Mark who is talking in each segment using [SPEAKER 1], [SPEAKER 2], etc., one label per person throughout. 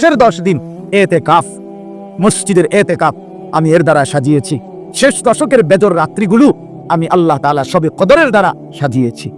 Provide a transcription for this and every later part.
[SPEAKER 1] শেষের দশ দিন এতে কাফ মসজিদের এতে কাপ আমি এর দ্বারা সাজিয়েছি। শেষ দশকের বেজর রাত্রিগুলো আমি আল্লাহ তাআলা সবে কদরের দ্বারা সাজিয়েছি।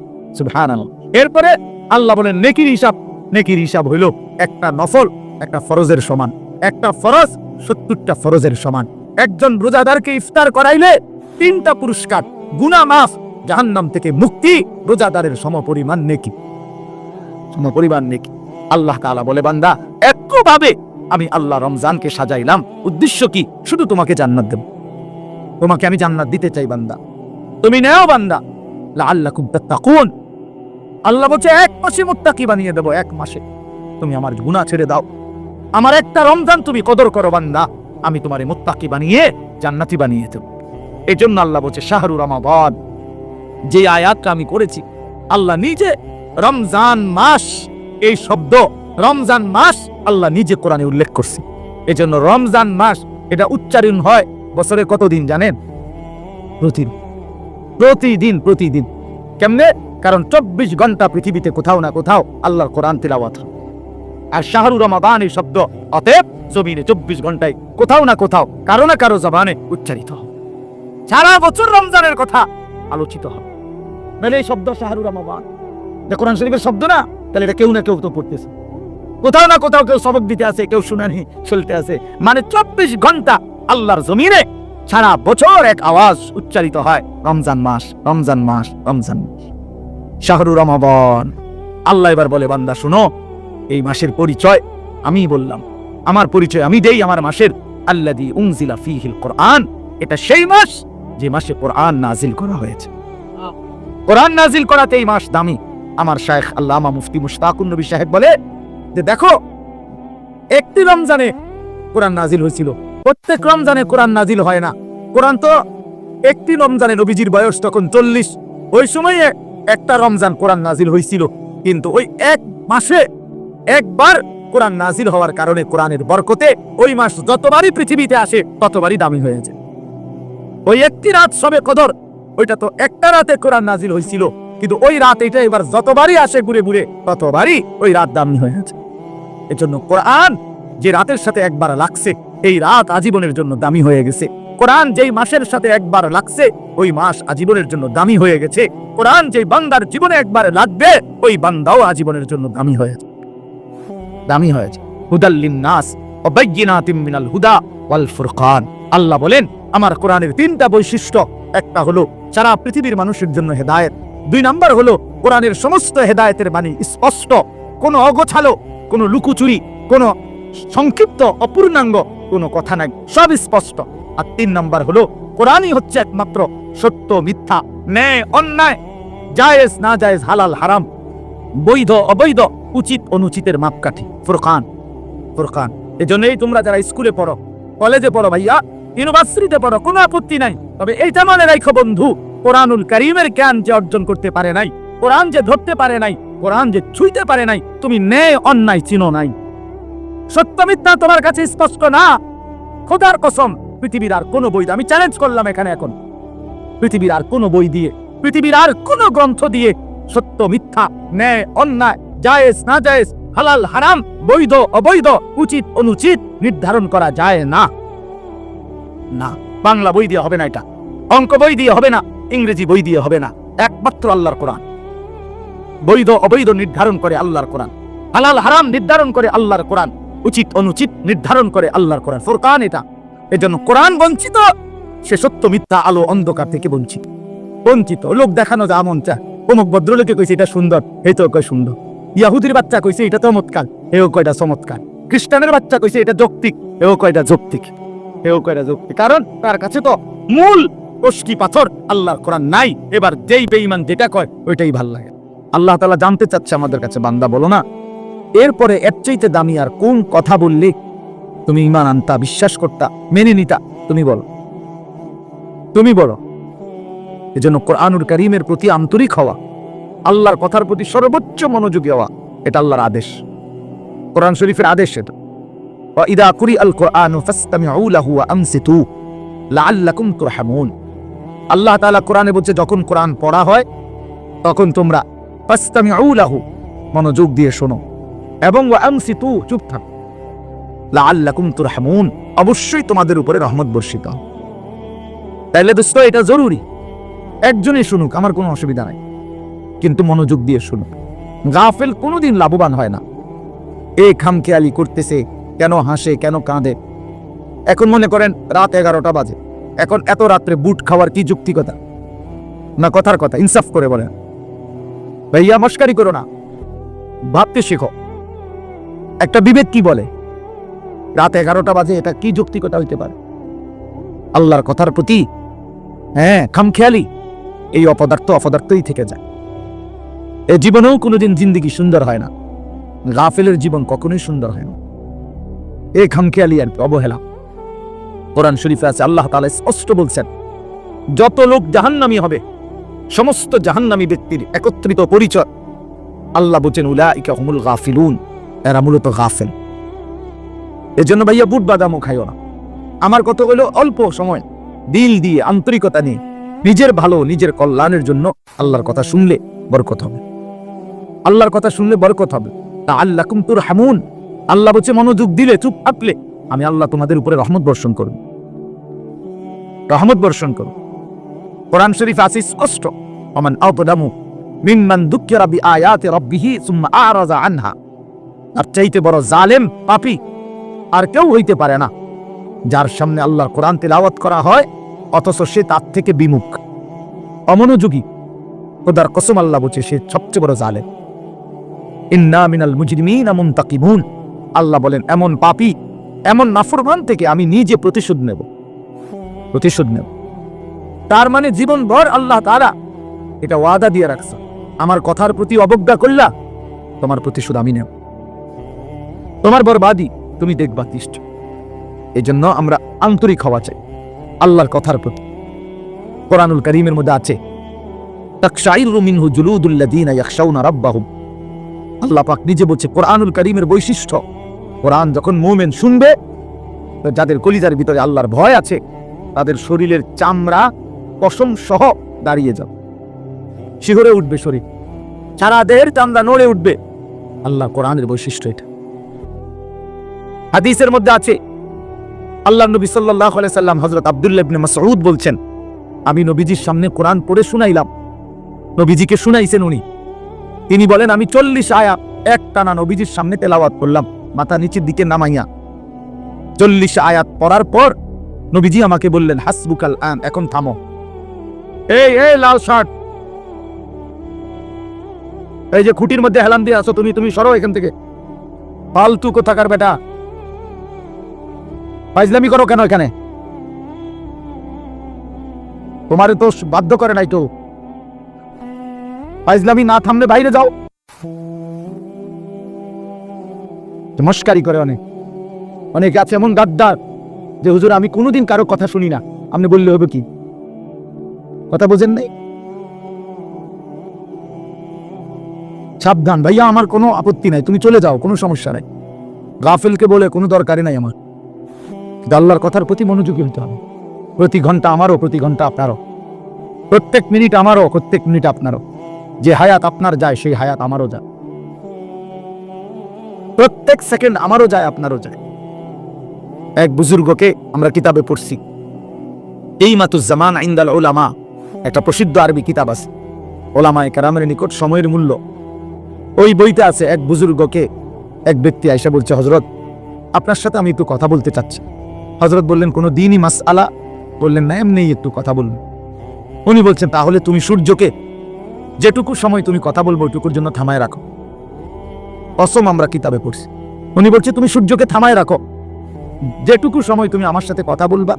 [SPEAKER 1] এরপরে আল্লাহ বলেন, নেকির হিসাব নেকির হিসাব হইল একটা নফল, একটা ফরজের সমান। একটা ফরজ সত্তরটা ফরজের সমান। একজন রোজাদারকে ইফতার করাইলে তিনটা পুরস্কার গুনা মাফ, জাহান্নাম থেকে মুক্তি, রোজাদারের সম সমপরিমাণ নেকি। সম সমপরিমাণ নেকি। আল্লাহ তাআলা বলে, বান্দা একভাবে আমি আল্লাহ রমজানকে সাজাইলাম। উদ্দেশ্য কি? শুধু তোমাকে জান্নাত দেব। তোমাকে আমি জান্নাত দিতে চাই, বান্দা। তুমি নেও, বান্দা। লাআল্লাকুম তাত্তাকুন। আল্লাহ বলছে, এক মাসে মুত্তাকি বানিয়ে দেবো, এক মাসে। তুমি আমার গুনাহ ছেড়ে দাও। আমার একটা রমজান তুমি কদর করো, বান্দা। আমি তোমারে মুত্তাকি বানিয়ে জান্নাতি বানিয়ে দেব। এই জন্য আল্লাহ বলছে, শাহরু রমাবান যে আয়াতটা আমি করেছি, আল্লাহ নিজে রমজান মাস এই শব্দ রমজান মাস আল্লাহ নিজে কোরআনে উল্লেখ করছে। এই জন্য রমজান মাস এটা উচ্চারণ হয় বছরে কতদিন জানেন? প্রতিদিন। প্রতিদিন প্রতিদিন। কেমনে? কারণ চব্বিশ ঘণ্টা পৃথিবীতে কোথাও না কোথাও আল্লাহর কোরআন তিলাওয়াত। আর শাহরু রমাদান এই শব্দ অতএব জমিনে চব্বিশ ঘন্টায় কোথাও না কোথাও, কারও না কারও জবানে উচ্চারিত সারা বছর রমজানের কথা আলোচিত হবে নাহলে এই শব্দ শাহরু রমাদান। কোরআন শরীফের শব্দ না? তাহলে এটা কেউ না কেউ তো পড়তেছে। কোথাও না কোথাও কেউ সবক দিতে আছে, কেউ শুনানি চলতে আছে। মানে চব্বিশ ঘণ্টা আল্লাহর জমিনে সারা বছর এক আওয়াজ উচ্চারিত হয়, রমজান মাস রমজান মাস, রমজান শাহরু রমাবন। আল্লাহ এবার বলে, বান্দা, শুনো, এই মাসের পরিচয় আমি বললাম। আমার পরিচয় আমি দেই আমার মাসের। আল্লাদি উনজিলা ফিহিল কোরআন। এটা সেই মাস যে মাসে কোরআন নাজিল করা হয়েছে। কোরআন নাজিল করাতে এই মাস দামি। আমার শায়েখ আল্লামা মুফতি মুশতাকুন নবী সাহেব বলে যে দেখো, একটি রমজানে কোরআন নাজিল হয়েছিল। প্রত্যেক রমজানে কোরআন নাজিল হয় না। কোরআন তো একটি রমজানে নবীজির বয়স তখন চল্লিশ। ওই সময়ে একটা রমজান কোরআন নাজিল হয়েছিল। কিন্তু ওই এক মাসে একবার কোরআন নাজিল হওয়ার কারণে কোরআনের বরকতে ওই মাস যতবারই পৃথিবীতে আসে, ততবারই দামি হয়েছে ওই একটি রাত সবে কদর, ওইটা তো একটা রাতে কোরআন নাজিল হয়েছিল। কিন্তু ওই রাত এটা এবার যতবারই আসে ঘুরে ঘুরে, ততবারই ওই রাত দামি হয়েছে এজন্য কোরআন যে রাতের সাথে একবার লাগছে, এই রাত আজীবনের জন্য দামি হয়ে গেছে। কোরআন যেই মাসের সাথে একবার লাগছে, ওই মাস আজীবনের জন্য দামি হয়ে গেছে। কোরআন যেই বান্দার জীবনে একবার লাগবে, ওই বান্দাও আজীবনের জন্য দামি হয়েছে দামি হয়েছে হুদাল্লিন নাস বাইয়িনাতিম মিনাল হুদা ওয়াল ফুরকান। আল্লাহ বলেন, আমার কোরআনের তিনটা বৈশিষ্ট্য, একটা হলো, সারা পৃথিবীর মানুষের জন্য হেদায়েত দুই নাম্বার হলো, কোরআনের সমস্ত হেদায়েতের বাণী স্পষ্ট। কোনো অগোছালো, কোনো লুকুচুরি, কোনো সংক্ষিপ্ত, অপূর্ণাঙ্গ কোনো কথা নাই, সব স্পষ্ট। আর তিন নাম্বার হলো, কোরআনই হচ্ছে একমাত্র সত্য, মিথ্যা, ন্যায়, অন্যায়, জায়েজ, না জায়েজ, হালাল, হারাম, বৈধ, অবৈধ, উচিত, অনুচিতের মাপকাঠি। ফুরকান ফুরকান। এজন্যই তোমরা যারা স্কুলে পড়ো, কলেজে পড়ো ভাইয়া, ইউনিভার্সিটিতে পড়ো, কোনো আপত্তি নাই। তবে এইটা মনে রাখো বন্ধু। কোরআনুল করিমের জ্ঞান যে অর্জন করতে পারে নাই, কোরআন যে ধরতে পারে নাই, কোরআন যে ছুঁইতে পারে নাই, তুমি ন্যায় অন্যায় চিনো নাই। সত্য মিথ্যা তোমার কাছে স্পষ্ট না। খোদার কসম, পৃথিবীর আর কোনো বই আমি চ্যালেঞ্জ করলাম এখানে এখন। পৃথিবীর আর কোনো বই দিয়ে পৃথিবীর আর কোনো গ্রন্থ দিয়ে সত্য, মিথ্যা, ন্যায়, অন্যায়, জায়েজ না জায়েজ হালাল, হারাম, বৈধ, অবৈধ, উচিত, অনুচিত নির্ধারণ করা যায় না। না, বাংলা বই দিয়ে হবে না এটা। অঙ্ক বই দিয়ে হবে না। ইংরেজি বই দিয়ে হবে না, একমাত্র আল্লাহর কোরআন। বৈধ অবৈধ নির্ধারণ করে আল্লাহর কোরআন। হালাল হারাম নির্ধারণ করে আল্লাহর কোরআন। উচিত অনুচিত নির্ধারণ করে আল্লাহর কোরআন। ফোরকান এটা। এজন্য কোরআন বঞ্চিত, সে সত্য মিথ্যা আলো অন্ধকার থেকে বঞ্চিত। বঞ্চিত। লোক দেখানো যা মন চা অমুক ভদ্রলোকে কইছে, এটা সুন্দর এই তো কয় সুন্দর। ইয়াহুদির বাচ্চা কইছে, এটা চমৎকার এও কয়টা চমৎকার। খ্রিস্টানের বাচ্চা কইছে, এটা যৌক্তিক এও কয়টা যৌক্তিক এও কয়টা যৌক্তিক। কারণ তার কাছে তো মূল কষ্টি পাথর আল্লাহর কোরআন নাই এবার যেই বেঈমান যেটা কয় ওইটাই ভাল লাগে আল্লাহ তাআলা জানতে চাচ্ছে আমাদের কাছে বান্দা বলো না এরপরে এর চাইতে দামি আর কোন কথা বললে তুমি ইমান আনতা বিশ্বাস করতা মেনে নিতা তুমি বলো তুমি বলো এজন্য কোরআনুল করিমের প্রতি আন্তরিক হওয়া আল্লাহর কথার প্রতি সর্বোচ্চ মনোযোগী হওয়া এটা আল্লাহর আদেশ কোরআন শরীফের আদেশ এটা وإذا قرئ القرآن فاستمعوا له وأنصتوا لعلكم ترحمون আল্লাহ তাআলা কোরআনে বলছে, যখন কোরআন পড়া হয়, তখন তোমরা ফাস্তামিউ লাহু, মনোযোগ দিয়ে শোনো। এবং ওয়ানসিতু চুপ থাকো। লাআল্লাকুম তুরহামুন, অবশ্যই তোমাদের উপরে রহমত বর্ষিত তাইলে দোস্ত, এটা জরুরি। একজনই শুনুক, আমার কোনো অসুবিধা নাই। কিন্তু মনোযোগ দিয়ে শুনুক। গাফেল কোনোদিন লাভবান হয় না। এ খামখেয়ালি করতেছে, কেন হাসে, কেন কাঁদে? এখন মনে করেন, রাত এগারোটা বাজে। এখন এত রাত্রে বুট খাওয়ার কি যুক্তিকতা? না কথার কথা, ইনসাফ করে বলেন। ভাইয়া, মস্কারি করো না। ভাবতে শেখো। একটা বিবেক কি বলে? রাত এগারোটা বাজে, এটা কি যুক্তিকতা হইতে পারে? আল্লাহর কথার প্রতি হ্যাঁ খামখেয়ালি। এই অপদার্থ অপদার্থই থেকে যায়। এ জীবনেও কোনোদিন জিন্দিগি সুন্দর হয় না। গাফেলের জীবন কখনোই সুন্দর হয় না। এ খামখেয়ালি আর অবহেলা। কোরআন শরীফে আছে, আল্লাহ তাআলা স্পষ্ট বলছেন, যত লোক জাহান্নামী হবে, সমস্ত জাহান্নামী ব্যক্তির একত্রিত পরিচয়, আল্লাহ বলছেন হুমুল গাফিলুন, এরা মূলত গাফেল। এজন্য ভাইয়া বুট বাদামও খাইও না। আমার কত হলো অল্প সময়, দিল দিয়ে, আন্তরিকতা নিয়ে, নিজের ভালো, নিজের কল্যাণের জন্য আল্লাহর কথা শুনলে বরকত হবে। আল্লাহর কথা শুনলে বরকত হবে। তা আল্লাহ কুমতুর হামুন আল্লাহ বলছে, মনোযোগ দিলে, চুপ থাকলে আমি আল্লাহ তোমাদের উপরে রহমত বর্ষণ করব। রহমত বর্ষণ করব। কোরআন শরীফ আছে স্পষ্ট অমান আতদামু মিম্মান দুঃখিরা বি আয়াতি রাব্বিহি সুম্মা আরাজা আনহা। আর চাইতে বড় জালেম পাপি আর কেউ হইতে পারে না। যার সামনে আল্লাহর কোরআন তেলাওয়াত করা হয়, অথচ সে তার থেকে বিমুখ। অমনোযোগী। খোদার কসম আল্লাহ বলছে সে সবচেয়ে বড় জালেম। ইন্না মিনাল মুজরিমিনা মুনতাকিমুন আল্লাহ বলেন, এমন পাপী এমন নাফরমান থেকে আমি নিজে প্রতিশোধ নেব। প্রতিশোধ নেব। তার মানে জীবনভর আল্লাহ তারা এটা ওয়াদা দিয়ে রাখছে আমার কথার প্রতি অবজ্ঞা করলা, তোমার প্রতিশোধ আমি নেব। তোমার বরবাদি তুমি দেখবা তিষ্ঠ এই জন্য আমরা আন্তরিক হওয়া চাই আল্লাহর কথার প্রতি। কোরআনুল করিমের মধ্যে আছে আল্লাহ পাক নিজে বলছে, কোরআনুল করিমের বৈশিষ্ট্য কোরআন যখন মুমিন শুনবে যাদের কলিজার ভিতরে আল্লাহর ভয় আছে, তাদের শরীরের চামড়া পশম সহ দাঁড়িয়ে যাবে। শিহরে উঠবে শরীর। সারা দেহের চামড়া নড়ে উঠবে। আল্লাহ কোরআনের বৈশিষ্ট্য এটা। হাদিসের মধ্যে আছে, আল্লাহ নবী আলাইহি সাল্লাম হযরত আব্দুল্লাহ ইবনে মাসউদ বলছেন, আমি নবীজির সামনে কোরআন পড়ে শুনাইলাম। নবীজিকে শুনাইছেন উনি। তিনি বলেন, আমি চল্লিশ আয়া এক টানা নবীজির সামনে তেলাওয়াত করলাম। মাথা নিচের দিকে নামাইয়া। চল্লিশ আয়াত পড়ার পর নবীজি আমাকে বললেন, হাসবুকাল আন, এখন থামো। এই এই লাল শার্ট। এই যে খুঁটির মধ্যে হেলান দিয়ে আসো তুমি তুমি সরো এখান থেকে। ফালতু কোথাকার বেটা। ফাইজলামি করো কেন এখানে? তোমারে তো বাধ্য করে নাই তো ফাইজলামি না থামলে বাইরে যাও। মস্কারি করে অনেক। অনেক আছে এমন গাদ্দার যে, হুজুর, আমি কোনোদিন কারও কথা শুনি না। আপনি বললে হবে কি? কথা বোঝেন নাই? সাবধান, ভাইয়া, আমার কোনো আপত্তি নাই। তুমি চলে যাও, কোনো সমস্যা নাই। গাফেলকে বলে কোনো দরকারই নাই আমার। কিন্তু আল্লাহর কথার প্রতি মনোযোগী হতে হবে। প্রতি ঘণ্টা আমারও, প্রতি ঘণ্টা আপনারও। প্রত্যেক মিনিট আমারও, প্রত্যেক মিনিট আপনারও। যে হায়াত আপনার যায়, সেই হায়াত আমারও যায়। প্রত্যেক সেকেন্ড আমারও যায়, আপনারও যায়। এক বুজুর্গকে আমরা কিতাবে পড়ছি। এই মাতুজ্জামান আইন্দাল ওলামা একটা প্রসিদ্ধ আরবি কিতাব আছে। ওলামায় কারামের নিকট সময়ের মূল্য। ওই বইতে আছে এক বুজুর্গকে, এক ব্যক্তি আয়সা বলছে হজরত আপনার সাথে আমি একটু কথা বলতে চাচ্ছি। হজরত বললেন, কোনো দিনই মাস আলা বললেন, না এমনি একটু কথা বলুন। উনি বলছেন, তাহলে তুমি সূর্যকে যেটুকু সময় তুমি কথা বলব ওইটুকুর জন্য থামায় রাখো। অসম আমরা কিতাবে পড়ছি। উনি বলছে, তুমি সূর্যকে থামায় রাখো। যেটুকু সময় তুমি আমার সাথে কথা বলবা,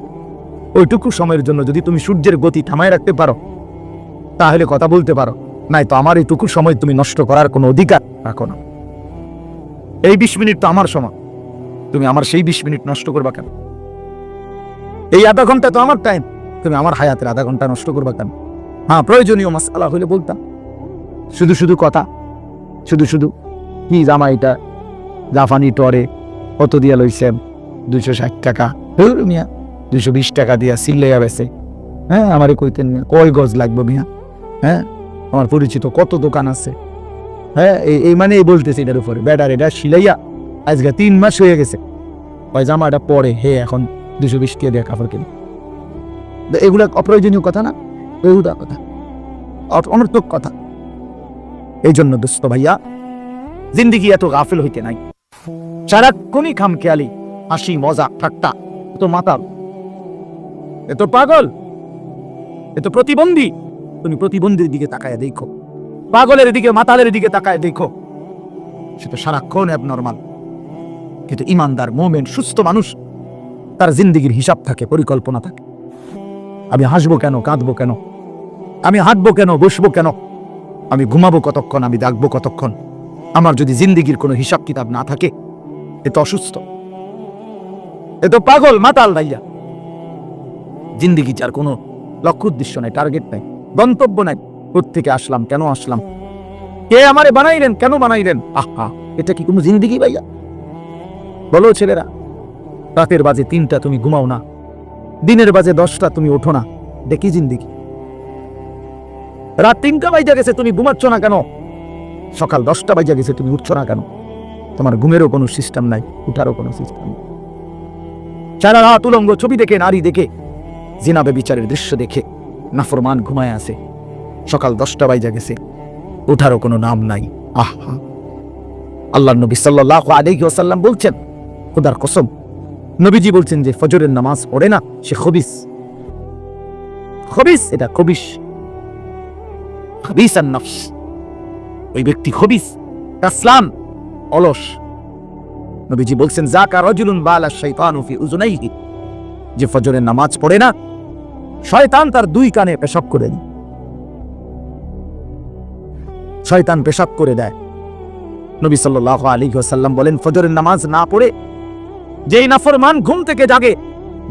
[SPEAKER 1] ওইটুকু সময়ের জন্য যদি তুমি সূর্যের গতি থামায় রাখতে পারো, তাহলে কথা বলতে পারো। নাই তো আমার এইটুকু সময় তুমি নষ্ট করার কোনো অধিকার রাখো না। এই বিশ মিনিট তো আমার সময়। তুমি আমার সেই বিশ মিনিট নষ্ট করবা কেন? এই আধা ঘণ্টা তো আমার টাইম তুমি আমার হায়াতের আধা ঘণ্টা নষ্ট করবা কেন? হ্যাঁ প্রয়োজনীয় মাসালা হলে বলতাম। শুধু শুধু কথা। শুধু শুধু কি জামা এটা? জাফানি টরে কত দিয়া লইছেন? দুইশো ষাট টাকা। মিয়া, দুইশো বিশ টাকা দিয়া সিল্লাইয়া বেছে হ্যাঁ আমারে কইতেন মিয়া, কয় গজ লাগবে মিয়া? হ্যাঁ আমার পরিচিত কত দোকান আছে? হ্যাঁ এই এই মানে এই বলতেছে এটার উপরে। ব্যাটার, এটা সিলাইয়া আজকে তিন মাস হয়ে গেছে। ওই জামাটা পরে হে এখন দুশো বিশ কে দিয়ে কাপড় কিনে। এগুলা অপ্রয়োজনীয় কথা না? কথা। অনর্থক কথা। এই জন্য দোস্ত ভাইয়া জিন্দিগি এত গাফিল হইতে নাই। সারাক্ষণই খাম খেয়ালি, হাসি, মজা, ঠাট্টা, এ তো মাতাল। এ তো পাগল। এ তো প্রতিবন্ধী। তুমি প্রতিবন্ধীর দিকে তাকায় দেখো। পাগলের দিকে, মাতালের দিকে তাকায় দেখো। সে তো সারাক্ষণ নর্মাল কিন্তু ইমানদার, মোমেন, সুস্থ মানুষ, তার জিন্দিগির হিসাব থাকে, পরিকল্পনা থাকে। আমি হাসবো কেন, কাঁদবো কেন? আমি হাঁটবো কেন, বসবো কেন? আমি ঘুমাবো কতক্ষণ, আমি ডাকবো কতক্ষণ? আমার যদি জিন্দিগির কোনো হিসাব কিতাব না থাকে, এ তো অসুস্থ। এ তো পাগল, মাতাল ভাইয়া জিন্দিগি যার কোনো লক্ষ্য উদ্দেশ্য নাই, টার্গেট নাই, গন্তব্য নাই থেকে আসলাম, কেন আসলাম, কে আমারে বানাইলেন, কেন বানাইলেন? আহা, এটা কি কোনো জিন্দিগি ভাইয়া? বলো ছেলেরা, রাতের বাজে তিনটা তুমি ঘুমাও না, দিনের বাজে দশটা তুমি ওঠো না দেখি জিন্দিগি? রাত তিনটা বাজা গেছে, তুমি ঘুমাচ্ছ না কেন? সকাল দশটা বাজা গেছে, তুমি উঠছো না কেন? তোমার ঘুমেরও কোনো সিস্টেম নাই, উঠারও কোনো সিস্টেম নেই। সারা রাত উলঙ্গ ছবি দেখে, নারী দেখে জিনাবে বিচারের দৃশ্য দেখে, নাফরমান ঘুমায় আছে। সকাল দশটা বাজা গেছে, উঠারও কোনো নাম নাই। আহা! আল্লাহ নবী সাল্লাহ আলাইহি ওয়াসাল্লাম বলছেন, খোদার কসম। নবীজি বলছেন যে, ফজরের নামাজ পড়ে না, সে খবিস। খবিস, এটা খবিস। খবিস আর নফস। ওই ব্যক্তি খবিস কাসলান অলস। নবীজি বলছেন জাকা রজুলুন বালা শাইতানু ফি উজুনাইহি। যে ফজরের নামাজ পড়ে না, শয়তান তার দুই কানে পেশাব করে দেয়। শয়তান পেশাব করে দেয়। নবী সাল্লাহ আলী সাল্লাম বলেন, ফজরের নামাজ না পড়ে, যেই নাফরমান ঘুম থেকে জাগে,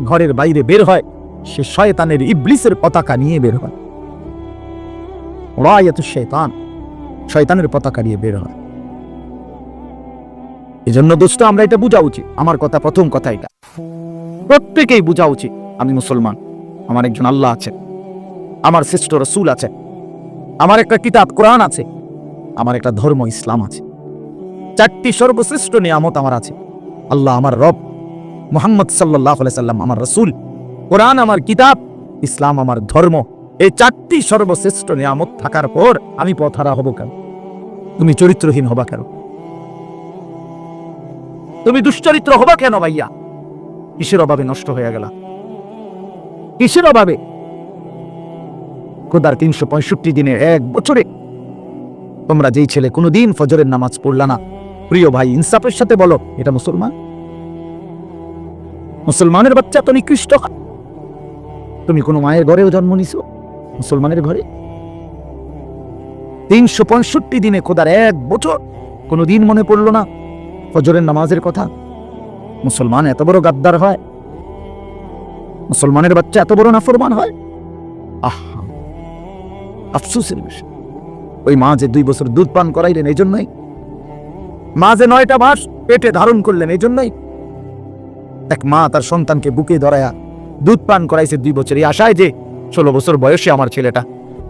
[SPEAKER 1] ঘরের বাইরে বের হয়, সে শয়তানের ইবলিসের পতাকা নিয়ে বের হয়। রায়াত শয়তান। শয়তানের পতাকা নিয়ে বের হয়। এজন্য দোস্ত আমরা এটা বোঝা উচিত। আমার কথা, প্রথম কথা এটা। প্রত্যেকেই বোঝা উচিত, আমি মুসলমান, আমার একজন আল্লাহ আছে আমার শ্রেষ্ঠ রসুল আছে আমার একটা কিতাব, কোরআন আছে, আমার একটা ধর্ম, ইসলাম আছে। চারটি সর্বশ্রেষ্ঠ নিয়ামত আমার আছে। আল্লাহ আমার রব, মোহাম্মদ সাল্লাহ সাল্লাম আমার রসুল, কোরআন আমার কিতাব, ইসলাম আমার ধর্ম এই চারটি সর্বশ্রেষ্ঠ নিয়ামত থাকার পর আমি পথারা হব কেন? তুমি চরিত্রহীন হবা কেন? তুমি দুশ্চরিত্র হবা কেন ভাইয়া? কিসের অভাবে নষ্ট হয়ে গেল? কিসের অভাবে? খোদার তিনশো পঁয়ষট্টি দিনে এক বছরে তোমরা যেই ছেলে কোনোদিন ফজরের নামাজ পড়লা না, প্রিয় ভাই, ইনসাফের সাথে বলো, এটা মুসলমান? মুসলমানের বাচ্চা তো নিকৃষ্ট তুমি কোনো মায়ের ঘরেও জন্ম নিছো? মুসলমানের ঘরে? তিনশো পঁয়ষট্টি দিনে খোদার এক বছর কোনো দিন মনে পড়ল না ফজরের নামাজের কথা। মুসলমান এত বড় গাদ্দার হয়? মুসলমানের বাচ্চা এত বড় নাফরমান হয়? আহা, আফসোসের বিষয়। ওই মা যে দুই বছর দুধ পান করাইলেন এই জন্যই। মা যে নয়টা মাস পেটে ধারণ করলেন এই জন্যই। এক মা তার সন্তানকে বুকে ধরায়া দুধ পান করাইছে দুই বছর। এই আশায় যে ষোলো বছর বয়সে আমার ছেলেটা।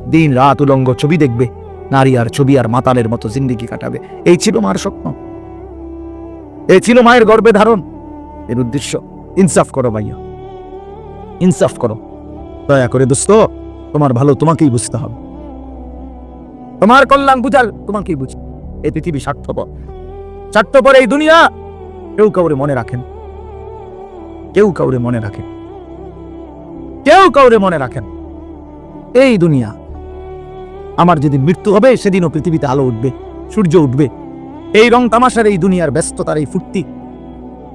[SPEAKER 1] দিন রাত উলঙ্গ ছবি দেখবে, নারী আর ছবি আর মাতালের মতো জিন্দিগি কাটাবে। এই ছিল মার স্বপ্ন। এই ছিল মায়ের গর্বে ধারণ। এর উদ্দেশ্য, ইনসাফ করো ভাইয়া। ইনসাফ করো। দয়া করে দোস্ত, তোমার ভালো তোমাকেই বুঝতে হবে। তোমার কল্যাণ বুঝাল, তোমাকেই বুঝ এই পৃথিবী স্বার্থপর। স্বার্থপর এই দুনিয়া, কেউ কাউরে মনে রাখেন। কেউ কাউরে মনে রাখেন। কেউ কাউরে মনে রাখেন। এই দুনিয়া, আমার যেদিন মৃত্যু হবে, সেদিনও পৃথিবীতে আলো উঠবে, সূর্য উঠবে। এই রং তামাশার এই দুনিয়ার ব্যস্ততার এই ফুর্তি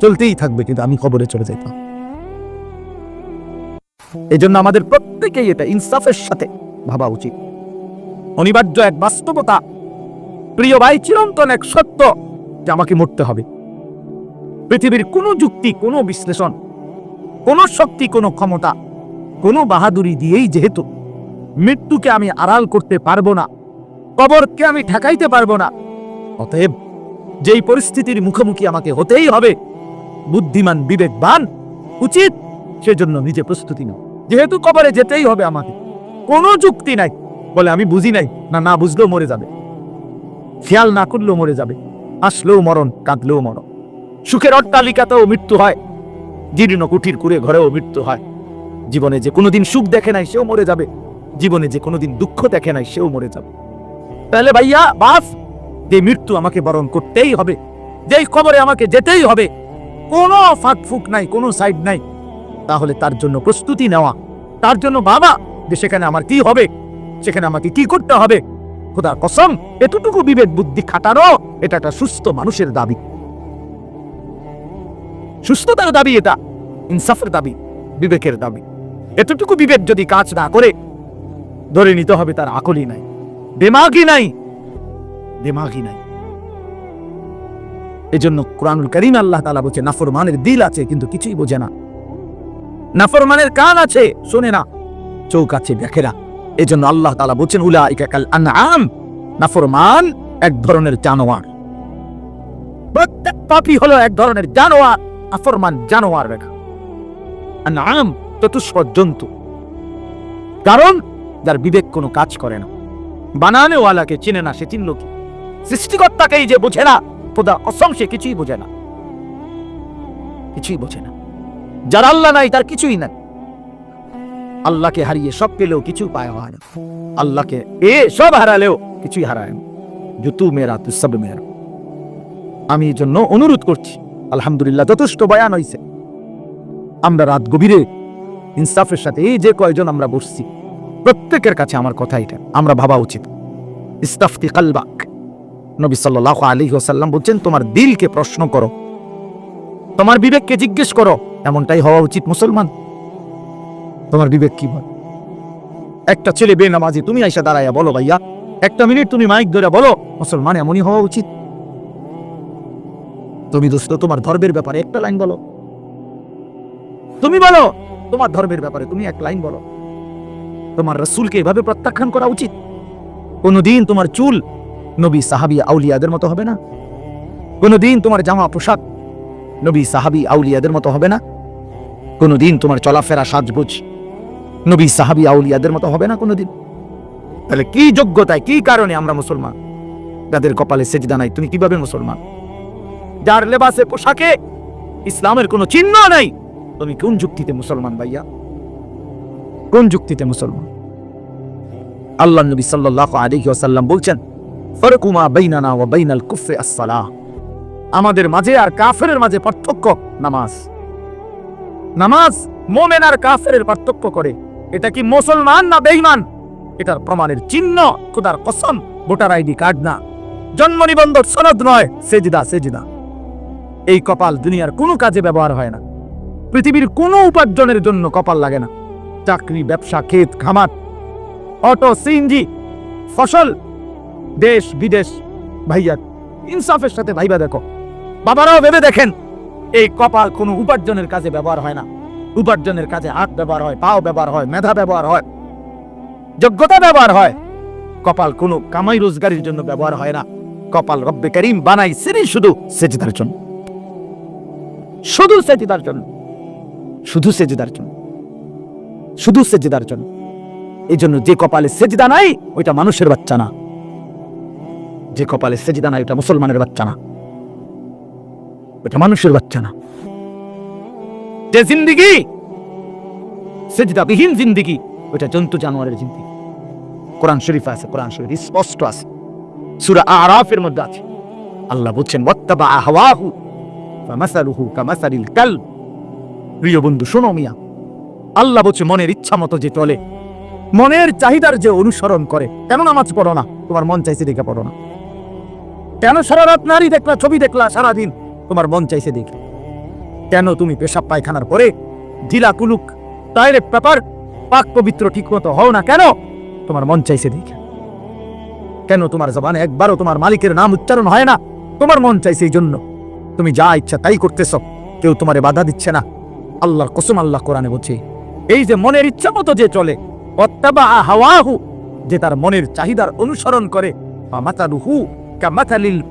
[SPEAKER 1] চলতেই থাকবে, কিন্তু আমি খবরে চলে যাইতাম। এই জন্য আমাদের প্রত্যেকেই এটা ইনসাফের সাথে ভাবা উচিত। অনিবার্য এক বাস্তবতা, প্রিয় ভাই, চিরন্তন এক সত্য যে আমাকে মরতে হবে। পৃথিবীর কোনো যুক্তি, কোনো বিশ্লেষণ, কোনো শক্তি, কোনো ক্ষমতা কোনো বাহাদুরি দিয়েই যেহেতু মৃত্যুকে আমি আড়াল করতে পারব না, কবরকে আমি ঠেকাইতে পারব না, অতএব যেই পরিস্থিতির মুখোমুখি আমাকে হতেই হবে, বুদ্ধিমান, বিবেকবান, উচিত সেজন্য নিজে প্রস্তুতি নাও। যেহেতু কবরে যেতেই হবে আমাকে, কোনো যুক্তি নাই, বলে আমি বুঝি নাই, না না বুঝলেও মরে যাবে। খেয়াল না করলেও মরে যাবে আসলেও মরণ, কাঁদলেও মরণ। সুখের অট্টালিকাতেও মৃত্যু হয়, জীর্ণ কুঠির কুড়ে ঘরেও মৃত্যু হয়। জীবনে যে কোনোদিন সুখ দেখে নাই, সেও মরে যাবে। জীবনে যে কোনোদিন দুঃখ দেখে নাই, সেও মরে যাবে। তাহলে ভাইয়া, বাস, যে মৃত্যু আমাকে বরণ করতেই হবে, যেই কবরে আমাকে যেতেই হবে, কোনো ফাঁক ফুক নাই, কোনো সাইড নাই, তাহলে তার জন্য প্রস্তুতি নেওয়া, তার জন্য বাবা যে সেখানে আমার কি হবে, সেখানে আমাকে কি করতে হবে। খোদা কসম, এতটুকু বিবেক বুদ্ধি খাটানো, এটা একটা সুস্থ মানুষের দাবি। সুস্থতার দাবি এটা, ইনসাফের দাবি, বিবেকের দাবি। এতটুকু বিবেক যদি কাজ না করে, ধরে নিতে হবে তার আকলই নাই, দেমাগই নাই দেমাগই নাই। এই জন্য কোরআনুল করিম আল্লাহ তালা বলছে, নাফরমানের দিল আছে, কিন্তু কিছুই বোঝে না। নাফরমানের কান আছে, শোনে না, চোখ আছে, দেখে না। এই জন্য আল্লাহ তালা বলছেন উলা ইকাকাল আনআম, নাফরমান এক ধরনের জানোয়ার। প্রত্যেক পাপি হলো এক ধরনের জানোয়ার, নাফরমান জানোয়ার রেখা। আনআম চতুষ্পদ জন্তু কারণ যার বিবেক কোনো কাজ করে না। বানানেওয়ালাকে চিনে না সে চিনল কি সৃষ্টিকর্তাকেই যে বোঝে না, খোদা অসম সে কিছুই বোঝে না। কিছুই বোঝে না। যার আল্লাহ নাই, তার কিছুই নাই। আল্লাহকে হারিয়ে সব পেলেও কিছু পায় হয় না। আল্লাহকে এ সব হারালেও কিছুই হারায় না। যে তু মেরা তু সব মেরা আমি এই জন্য অনুরোধ করছি, আলহামদুলিল্লাহ যথেষ্ট বয়ান হয়েছে আমরা রাত গভীরে ইনসাফের সাথে এই যে কয়জন আমরা বসছি, প্রত্যেকের কাছে আমার কথা এটা, আমরা ভাবা উচিত। ইস্তাফতি কালবাক। নবী সাল্লাহ আলী ওসাল্লাম বলছেন, তোমার দিলকে প্রশ্ন করো, তোমার বিবেককে জিজ্ঞেস করো, এমনটাই হওয়া উচিত মুসলমান। তোমার বিবেক কি বল? একটা ছেলে বেনামাজি, তুমি আইসা দাঁড়াইয়া বলো ভাইয়া, একটা মিনিট তুমি মাইক ধরে বলো, মুসলমান এমনই হওয়া উচিত? তুমি দোস্ত, তোমার ধর্মের ব্যাপারে একটা লাইন বলো। তুমি বলো তোমার ধর্মের ব্যাপারে তুমি এক লাইন বলো। তোমার রসুলকে এভাবে প্রত্যাখ্যান করা উচিত? কোনোদিন তোমার চুল নবী সাহাবি আউলিয়াদের মতো হবে না? কোনোদিন তোমার জামা পোশাক নবী সাহাবি আউলিয়াদের মতো হবে না? কোনোদিন তোমার চলাফেরা সাজগুজ নবী সাহাবি আউলিয়াদের মতো হবে না কোনোদিন? তাহলে কি যোগ্যতায়, কি কারণে আমরা মুসলমান? যাদের কপালে সেজদা নাই, তুমি কীভাবে মুসলমান? যার লেবাসে পোশাকে ইসলামের কোনো চিহ্ন নাই তুমি কোন যুক্তিতে মুসলমান ভাইয়া? কোন যুক্তিতে মুসলমান? আল্লাহ নবী সাল্লাল্লাহু আলাইহি ওয়াসাল্লাম বলছেন ফারকুমা বাইনানা ওয়া বাইনাল কুফরি আস-সালাহ। আমাদের মাঝে আর কাফেরের মাঝে পার্থক্য নামাজ। নামাজ মোমেন আর কাফেরের পার্থক্য করে। এটা কি মুসলমান না বেঈমান? এটার প্রমাণের চিহ্ন খোদার কসম, ভোটার আইডি কার্ড না। জন্ম নিবন্ধন সনদ নয়, সেজিদা সেজিদা। এই কপাল দুনিয়ার কোনো কাজে ব্যবহার হয় না। পৃথিবীর কোনো উপার্জনের জন্য কপাল লাগে না। চাকরি, ব্যবসা, ক্ষেত, খামার, অটো, সিএনজি, ফসল, দেশ, বিদেশ। ভাইয়া, ইনসাফের সাথে ভাইবা দেখো। বাবারাও ভেবে দেখেন, এই কপাল কোনো উপার্জনের কাজে ব্যবহার হয় না। উপার্জনের কাজে হাত ব্যবহার হয়, পাও ব্যবহার হয়, মেধা ব্যবহার হয়, যোগ্যতা ব্যবহার হয়। কপাল কোনো কামাই রোজগারের জন্য ব্যবহার হয় না। কপাল রব্বে করিম বানাই সেরি শুধু সেজদার জন্য। শুধু সেজদার জন্য। শুধু সেজদার জন্য। শুধু সেজদার জন্য। এই জন্য যে কপালে সেজদা নাই, ওইটা মানুষের বাচ্চা না। যে কপালে সেজদা নাই ওটা মুসলমানের বাচ্চা না। ওটা মানুষের বাচ্চা না। যে জিন্দিগি সেজদা বিহীন জিন্দিগি ওটা জন্তু জানোয়ারের জিন্দিগি। কোরআন শরীফ আছে, কোরআন শরীফ স্পষ্ট আছে। সূরা আরাফের মধ্যে আছে। আল্লাহ বলছেন ওয়াত্তাবা হাওয়াহু ফামাসালুহু কামাসালিল কালব। প্রিয় বন্ধু, শোনো মিয়া। আল্লাহ বলছে, মনের ইচ্ছা মতো যে চলে, মনের চাহিদার যে অনুসরণ করে, কেন নামাজ পড়ো না? তোমার মন চাইছে দেখে পড়ো না। কেন সারা রাত নারী দেখলা, ছবি দেখলা, সারাদিন তোমার মন চাইছে দেখে? কেন তুমি পেশাব পায়খানার পরে ঢিলা কুলুক টয়লেট পেপার, পাক পবিত্র ঠিক মতো হও না কেন? তোমার মন চাইছে দেখে। কেন তোমার জবানে একবারও তোমার মালিকের নাম উচ্চারণ হয় না? তোমার মন চাইছে এই জন্য। তুমি যা ইচ্ছা তাই করতেছ, কেউ তোমারে বাধা দিচ্ছে না। আল্লাহর কসম আল্লাহ কোরআনে বলছে, এই যে মনের ইচ্ছা মতো যে চলে হাওয়াহু, যে তার মনের চাহিদার অনুসরণ করে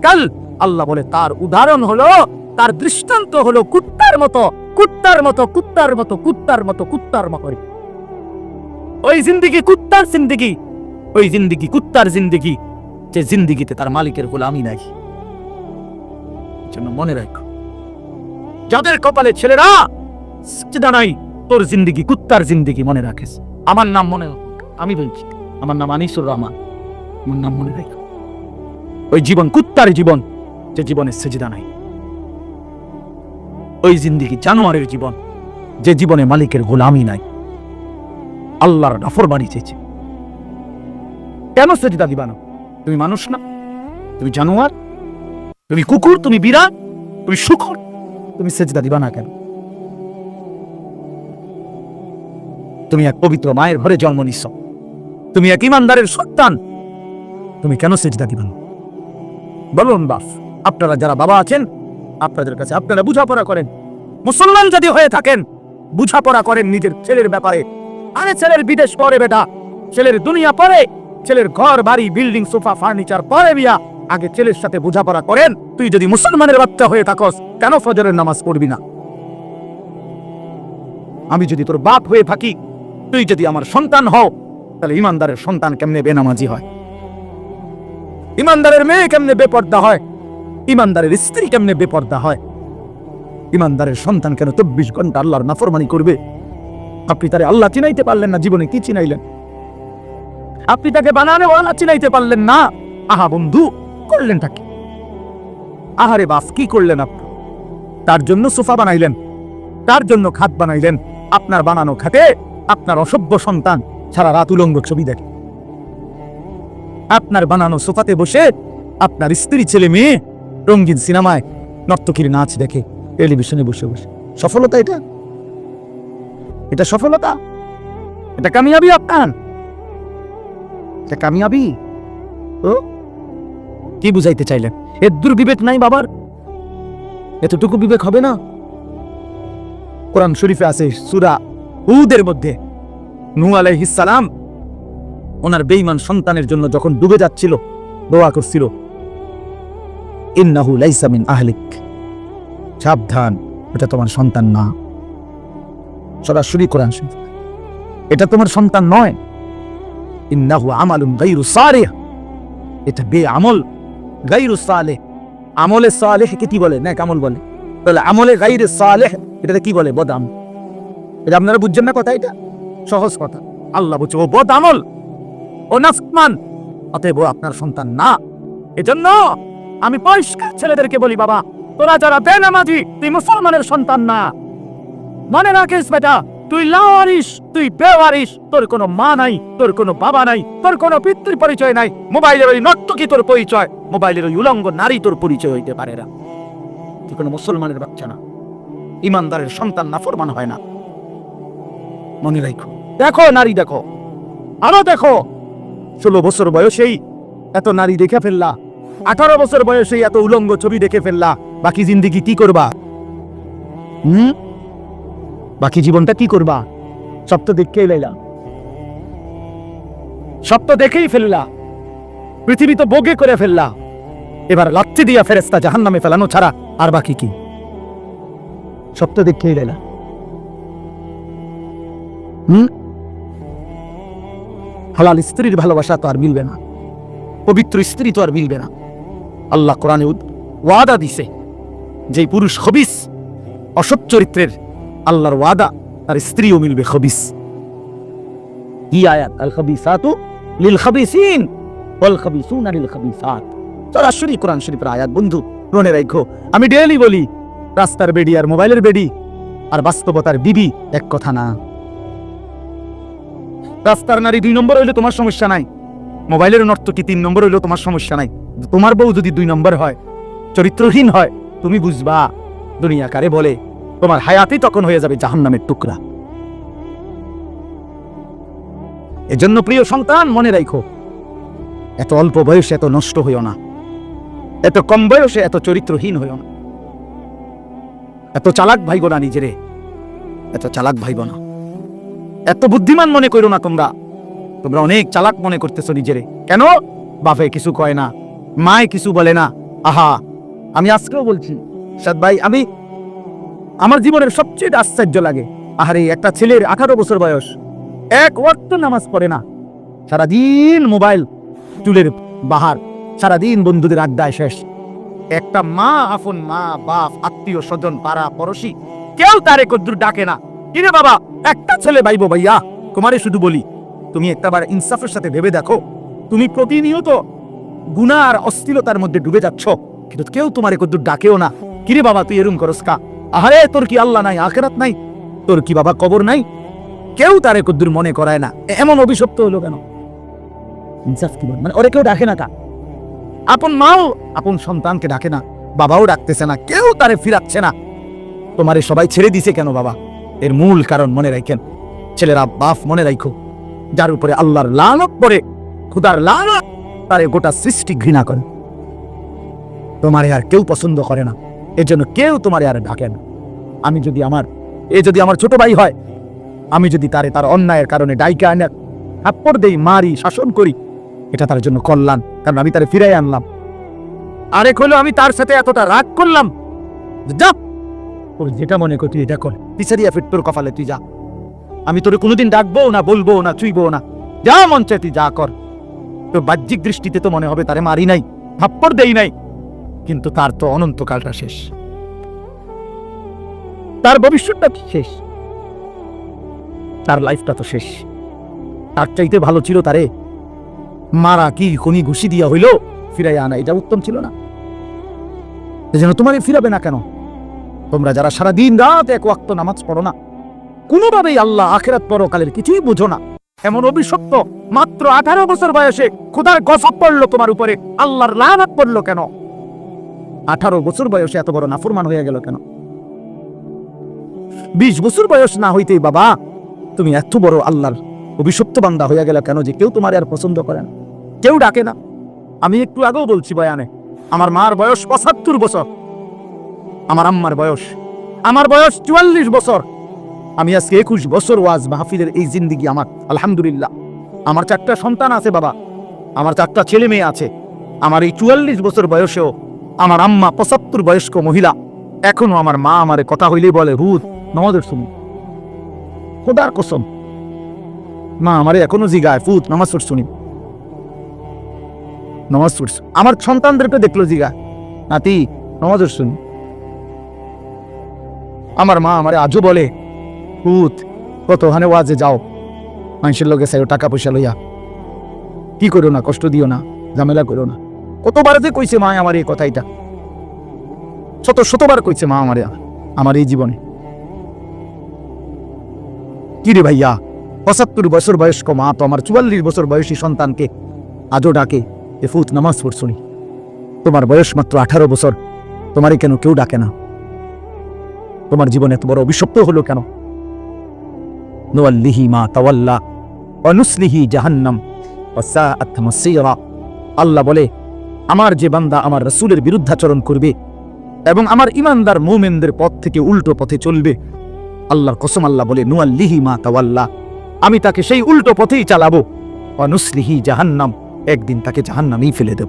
[SPEAKER 1] কাল আল্লাহ বলে, তার উদাহরণ হলো, তার দৃষ্টান্ত হলো কুত্তার মতো কুত্তার মতো কুত্তার মতো কুত্তার মতো কুত্তার মতো ওই জিন্দিগি কুত্তার জিন্দিগি, ওই জিন্দিগি কুত্তার জিন্দিগি, যে জিন্দিগিতে তার মালিকের গোলামি নাই। জন্য মনে রাখো, যাদের কপালে ছেলেরা নাই তোর জিন্দিগি, কুত্তার জিন্দিগি মনে রাখিস। আমার নাম মনে আমি বলছি, আমার নাম আনিসুর রহমান। আমার নাম মনে রাখ। ওই জীবন, কুত্তার জীবন, যে জীবনে সেজদা নাই। ওই জিন্দিগি, জানোয়ারের জীবন, যে জীবনে মালিকের গোলামি নাই। আল্লাহর নাফর চেয়েছে। কেন সেজদা দিবা না? তুমি মানুষ না, তুমি জানোয়ার, তুমি কুকুর, তুমি বিড়াল, তুমি শুকুর, তুমি সেজদা দিবা না কেন? তুমি এক পবিত্র মায়ের ঘরে জন্ম নিচ্ছ তুমি এক ইমানদারের সন্তান। তুমি কেন সেজদা দিবা না? বলুন বাস আপনারা যারা বাবা আছেন, আপনাদের কাছে আপনারা বুঝাপড়া করেন। মুসলমান যদি হয়ে থাকেন, বুঝাপড়া করেন নিজের ছেলের ব্যাপারে। আরে ছেলের বিদেশ পরে বেটা, ছেলের দুনিয়া পরে ছেলের ঘর, বাড়ি, বিল্ডিং, সোফা, ফার্নিচার পরে বিয়া। আগে ছেলের সাথে বোঝাপড়া করেন, তুই যদি মুসলমানের বাচ্চা হয়ে থাকস, কেন ফজরের নামাজ পড়বি না? আমি যদি তোর বাপ হয়ে থাকি তুই যদি আমার সন্তান হও, তাহলে ইমানদারের সন্তান কেমনে বেনামাজি হয়? ইমানদারের মেয়ে কেমনে বেপর্দা হয়? ইমানদারের স্ত্রী কেমনে বেপর্দা হয়? ইমানদারের সন্তান কেন চব্বিশ ঘণ্টা আল্লাহর নাফরমানি করবে? আপনি তারে আল্লাহ চিনাইতে পারলেন না, জীবনে কি চিনাইলেন? আপনি তাকে বানানে ওয়ালা চিনাইতে পারলেন না? আহা বন্ধু করলেন তাকে আহারে বাস কি করলেন আপনি? তার জন্য সোফা বানাইলেন, তার জন্য খাত বানাইলেন, আপনার বানানো খাটে আপনার অসভ্য সন্তান সারা রাত উলঙ্গ ছবি দেখে। আপনার বানানো সোফাতে বসে আপনার স্ত্রী, ছেলে, মেয়ে রঙিন সিনেমায় নর্তকীর নাচ দেখে টেলিভিশনে বসে বসে। সফলতা এটা? এটা সফলতা? এটা কামিয়াবি আপনার? এটা কামিয়াবি? ও? কি বুঝাইতে চাইলেন? এর দুর্বিবেক নাই বাবার? এতটুকু বিবেক হবে না? কোরআন শরীফে আছে সুরা উদের মধ্যে। নূহ আলাইহিস সালাম ওনার বেঈমান সন্তানের জন্য যখন ডুবে যাচ্ছিল, দোয়া করছিল। ইন্নাহু আহলিক। সাবধান, এটা তোমার সন্তান না। সরাসরি কোরআন এটা তোমার সন্তান নয়। ইন্নাহু গাইরু এটা বে আমল গাইরু সালেহ। আমলে সালেহ কে বলে? না আমল বলে। তাহলে আমলে গাইরে সালেহ এটাতে কি বলে? বদাম। এটা আপনারা বুঝছেন না কথা এটা? সহজ কথা। আল্লাহ বলছে, ও বদ আমল, ও নাফমান অতএব আপনার সন্তান না। এজন্য আমি পরিষ্কার ছেলেদেরকে বলি, বাবা, তোরা যারা বেনামাজি, তুই মুসলমানের সন্তান না। মনে রাখিস বেটা, তুই লাওয়ারিস, তুই বেওয়ারিস, তোর কোনো মা নাই, তোর কোনো বাবা নাই, তোর কোনো পিতৃ পরিচয় নাই, মোবাইলের ওই নর্তকি তোর পরিচয়, মোবাইলের ওই উলঙ্গ নারী তোর পরিচয় হইতে পারে না। তুই কোনো মুসলমানের বাচ্চা না। ইমানদারের সন্তান না ফরমান হয় না। মনে রাখো। দেখো, নারী দেখো। আরও দেখো। ষোলো বছর বয়সেই এত নারী দেখে ফেললা। আঠারো বছর বয়সেই এত উলঙ্গ ছবি দেখে ফেললা। বাকি জিন্দিগি কি করবা? হুম? বাকি জীবনটা কি করবা? সব তো দেখেই লাইলা সব তো দেখেই ফেললা। পৃথিবী তো বগে করে ফেললা। এবার লাচ্ছি দিয়া ফেরেস্তা জাহান নামে ফেলানো ছাড়া আর বাকি কি? সব তো দেখেই লাইলা হালাল স্ত্রীর ভালোবাসা তো আর মিলবে না। পবিত্র স্ত্রী তো আর মিলবে না। আল্লাহ কোরআনে ওয়াদা দিছে যে পুরুষ খবিস অসৎ চরিত্রের আল্লাহর ওয়াদা, তার স্ত্রীও মিলবে খবিস কি আয়াত? আল খবিসাতু লিল খবিসিন ওয়াল লিল সরাসরি কোরআন শরীফের আয়াত। বন্ধু, মনে রাখো, আমি ডেইলি বলি, রাস্তার বেডি আর মোবাইলের বেডি, আর বাস্তবতার বিবি এক কথা না। রাস্তার নারী দুই নম্বর হইলে তোমার সমস্যা নাই। মোবাইলের নর্তকি তিন নম্বর হইলেও তোমার সমস্যা নাই? তোমার বউ যদি দুই নম্বর হয়, চরিত্রহীন হয়, তুমি বুঝবা, দুনিয়া কারে বলে। তোমার হায়াতই তখন হয়ে যাবে জাহান্নামের টুকরা। এজন্য প্রিয় সন্তান, মনে রাখো এত অল্প বয়সে এত নষ্ট হইও না। এত কম বয়সে এত চরিত্রহীন হইও না। এত চালাক ভাইব না নিজেরে। এত চালাক ভাইব না। এত বুদ্ধিমান মনে করো না তোমরা। তোমরা অনেক চালাক মনে করতেছো নিজেরে। কেন? বাপে কিছু কয় না, মায় কিছু বলে না। আহা, আমি আজকেও বলছি, সাদ ভাই, আমি, আমার জীবনের সবচেয়ে আশ্চর্য লাগে। আহারে, একটা ছেলের আঠারো বছর বয়স, এক ওয়াক্ত নামাজ পড়ে না। সারাদিন মোবাইল, চুলের বাহার, সারাদিন বন্ধুদের আড্ডায় শেষ। একটা মা, আপন মা, বাপ আত্মীয় স্বজন পাড়া পড়শি কেউ তারে কদ্দুর ডাকে না। কিরে বাবা, একটা ছেলে বাইবো ভাইয়া। তোমারে শুধু বলি, তুমি একটাবার ইনসাফের সাথে ভেবে দেখো। তুমি প্রতিনিয়ত গুনাহ আর অস্থিরতার মধ্যে ডুবে যাচ্ছ, কিন্তু কেউ তোমারে কদ্দুর ডাকেও না। কিরে বাবা, তুই এরম করস কা? আহারে, তোর কি আল্লাহ নাই, আখেরাত নাই? তোর কি বাবা কবর নাই? কেউ তারে কদ্দুর মনে করায় না। এমন অভিশপ্ত হলো কেন? ইনসাফ কি? মানে ওরে কেউ ডাকে না কা? আপন মাও আপন সন্তানকে ডাকে না। বাবাও ডাকতেছে না। কেউ তারে ফিরাচ্ছে না। তোমারে সবাই ছেড়ে দিছে কেন বাবা? এর মূল কারণ মনে রাখেন, ছেলেরা বাপ মনে রাখো, যার উপরে আল্লাহর লানত পড়ে, খুদার লানত, তারে গোটা সৃষ্টি ঘৃণা করে। তোমারে আর কেউ পছন্দ করে না, এজন্য কেউ তোমারে আর ডাকে না। আমি যদি আমার, এ যদি আমার ছোট ভাই হয়, আমি যদি তারে তার অন্যায়ের কারণে ডাইকে আনে, থাপ্পড় দেই, মারি, শাসন করি, এটা তার জন্য কল্যাণ, কারণ আমি তারে ফিরাই আনলাম। আরেক হলো আমি তার সাথে এতটা রাগ করলাম যে ওর যেটা মনে কর তুই এটা কর। পিছারিয়া ফিট তোর কপালে তুই যা। আমি তোরে কোনোদিন ডাকবো না, বলব না চুইবো না। যা মন চায় তুই যা কর। তো বাহ্যিক দৃষ্টিতে তো মনে হবে তারে মারি নাই, থাপ্পড় দেই নাই। কিন্তু তার তো অনন্তকালটা শেষ। তার ভবিষ্যৎটা কি শেষ? তার লাইফটা তো শেষ। তার চাইতে ভালো ছিল তারে মারা কি খনি ঘুষি দিয়া হইল, ফিরাইয়া আনা। এটা উত্তম ছিল না। যেন তোমারে ফিরাবে না কেন? তোমরা যারা সারা দিন রাত এক ওয়াক্ত নামাজ পড়ো না, কোনোভাবেই আল্লাহ আখেরাত পরকালের কিছুই বুঝো না। এমন অভিশপ্ত মাত্র আঠারো বছর বয়সে খোদার গফত পড়ল তোমার উপরে, আল্লাহর লানাত পড়ল কেন? আঠারো বছর বয়সে এত বড় নাফরমান হয়ে গেল কেন? বিশ বছর বয়স না হইতেই বাবা, তুমি এত বড় আল্লাহর অভিশপ্ত বান্দা হয়ে গেল কেন যে কেউ তোমার আর পছন্দ করে না? কেউ ডাকে না। আমি একটু আগেও বলছি বয়ানে, আমার মার বয়স পঁচাত্তর বছর। আমার আম্মার বয়স। আমার বয়স চুয়াল্লিশ বছর। আমি আজকে একুশ বছর ওয়াজ মাহফিলের এই জিন্দিগি আমার, আলহামদুলিল্লাহ। আমার চারটা সন্তান আছে, বাবা। আমার চারটা ছেলে মেয়ে আছে। আমার এই চুয়াল্লিশ বছর বয়সেও আমার আম্মা পঁচাত্তর বয়স্ক মহিলা। এখনও আমার মা আমারে কথা হইলেই বলে ভূত নমাজের শুনি খোদার কসম। মা আমারে এখনও জিগায় ফুত নামাজ শুনি নামাজ আমার সন্তানদেরকে দেখল জিগা নাতি, নামাজ শুনি আমার মা আমারে আজও বলে ফুত কত ওখানে ওয়াজে যাও। মানুষের লোকে চাইও টাকা পয়সা লইয়া। কি করো না, কষ্ট দিও না, ঝামেলা করো না। কতবার যে কইছে মা আমার এই কথাইটা শত শতবার কইছে মা আমারে, আমার এই জীবনে। কি রে ভাইয়া, পঁচাত্তর বছর বয়স্ক মা তো আমার চুয়াল্লিশ বছর বয়সী সন্তানকে আজও ডাকে এ ফুত নামাজ পড়ছুনি তোমার বয়স মাত্র আঠারো বছর তোমারই কেন কেউ ডাকে না? তোমার জীবনে এত বড় অভিশপ্ত হলো কেন? আল্লাহ বলে, আমার যে বান্দা আমার রাসূলের বিরুদ্ধাচরণ করবে এবং আমার ইমানদার মুমিনদের পথ থেকে উল্টো পথে চলবে। আল্লাহর কসম আল্লাহ বলে, নুয়াল্লিহি মা তাওয়াল্লা, আমি তাকে সেই উল্টো পথেই চালাবো। অনুসলিহি জাহান্নাম, একদিন তাকে জাহান্নামেই ফেলে দেব।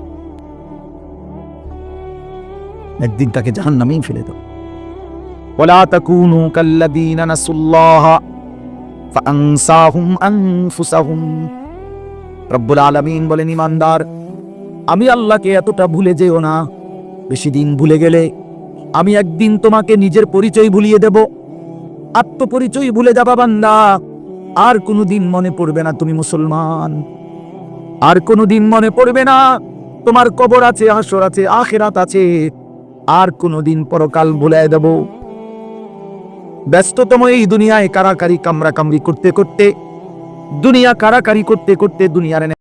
[SPEAKER 1] একদিন তাকে জাহান্নামেই ফেলে দেব। ولا تكونوا كالذين نسوا الله فأنساهم أنفسهم রব্বুল আলামিন বলেন ইমানদার আমি আল্লাহকে এতটা ভুলে যেও না বেশি দিন ভুলে গেলে আমি একদিন তোমাকে নিজের পরিচয় ভুলিয়ে দেব আত্মপরিচয় ভুলে যাবা বান্দা আর কোনোদিন মনে পড়বে না তুমি মুসলমান আর কোনোদিন মনে পড়বে না তোমার কবর আছে হাসর আছে আখেরাত আছে আর কোনোদিন পরকাল ভুলে দেব ব্যস্ততম এই দুনিয়ায় কারাকারি কামরা কামড়ি করতে করতে দুনিয়া কারাকারি করতে করতে দুনিয়ার